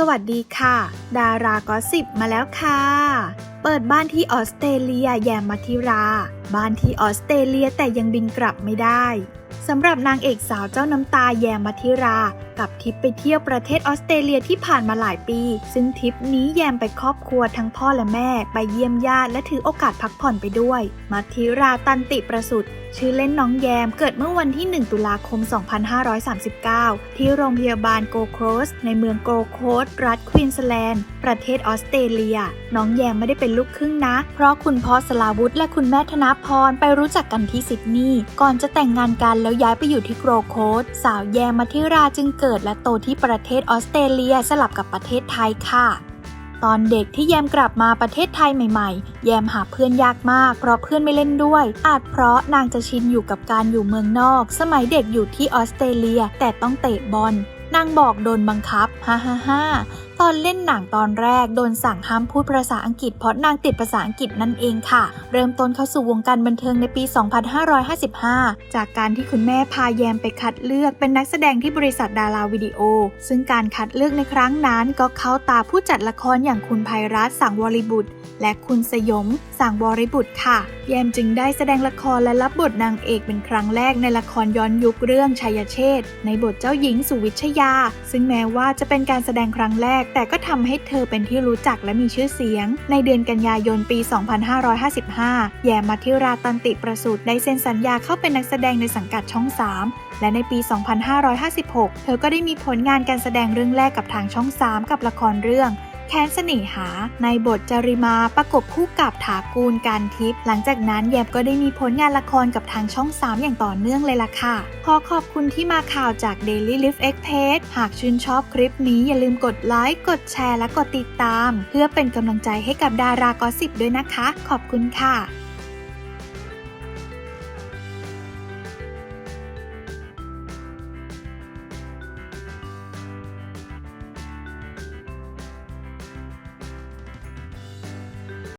สวัสดีค่ะ ดารากอสิบมาแล้วค่ะ เปิดบ้านที่ออสเตรเลียแยมมัทิรา บ้านที่ออสเตรเลียแต่ยังบินกลับไม่ได้สำหรับนางเอกสาวเจ้าน้ำตาแยมมัธิรา กับทริปไปเที่ยวประเทศออสเตรเลียที่ผ่านมาหลายปี ซึ่งทริปนี้แยมไปครอบครัวทั้งพ่อและแม่ ไปเยี่ยมญาติและถือโอกาสพักผ่อนไปด้วย มัธิราตันติประสุทธิ์ชื่อเล่นน้องแยมเกิดเมื่อวันที่ 1 ตุลาคม 2539 ที่โรงพยาบาลโกโครส ในเมืองโกโคสรัฐควีนสแลนด์ ประเทศออสเตรเลีย น้องแยมไม่ได้เป็นลูกครึ่งนะ เพราะคุณพ่อสลาวุธและคุณแม่ธนพรไปรู้จักกันที่ซิดนีย์ก่อนจะแต่งงานกันแล้วย้ายไปอยู่ที่โกรโคสสาวแยมมาธิราจึงเกิดและโตที่ประเทศออสเตรเลียสลับกับประเทศไทยค่ะตอนเด็กที่แยมกลับมาประเทศไทยใหม่ๆ แยมหาเพื่อนยากมากเพราะเพื่อนไม่เล่นด้วย อาจเพราะนางจะชินอยู่กับการอยู่เมืองนอก สมัยเด็กอยู่ที่ออสเตรเลียแต่ต้องเตะบอลนางบอกโดนบังคับ ฮ่าฮ่าฮ่า ตอนเล่นหนังตอนแรกโดนสั่งห้ามพูดภาษาอังกฤษเพราะนางติดภาษาอังกฤษนั่นเองค่ะ เริ่มต้นเข้าสู่วงการบันเทิงในปี 2555 จากการที่คุณแม่พาแยมไปคัดเลือกเป็นนักแสดงที่บริษัทดาราวิดีโอ ซึ่งการคัดเลือกในครั้งนั้นก็เข้าตาผู้จัดละครอย่างคุณภัยรัตน์สังวริบุตร และคุณสยมสังวริบุตรค่ะ แยมจึงได้แสดงละครและรับบทนางเอกเป็นครั้งแรกในละครย้อนยุคเรื่องชัยเชษในบทเจ้าหญิงสุวิชยา ซึ่งแม้ว่าจะเป็นการแสดงครั้งแรกแต่ก็ทำให้เธอเป็นที่รู้จักและมีชื่อเสียง ในเดือนกันยายนปี 2555 แยมมาทิราตันติประสูติได้เซ็นสัญญาเข้าเป็นนักแสดงในสังกัดช่อง 3และในปี 2556 เธอก็ได้มีผลงานการแสดงเรื่องแรกกับทางช่อง 3 กับละครเรื่อง แค้นเสน่หา ในบทจริมาประกบคู่กับถากูลการทิพย์หลังจากนั้นแยบก็ได้มีผลงานละครกับทางช่อง 3 อย่างต่อเนื่องเลยล่ะค่ะ ขอขอบคุณที่มาข่าวจาก Daily Lift Express หากชื่นชอบคลิปนี้อย่าลืมกดไลค์กดแชร์และกดติดตาม เพื่อเป็นกำลังใจให้กับดารากอสิบด้วยนะคะ ขอบคุณค่ะ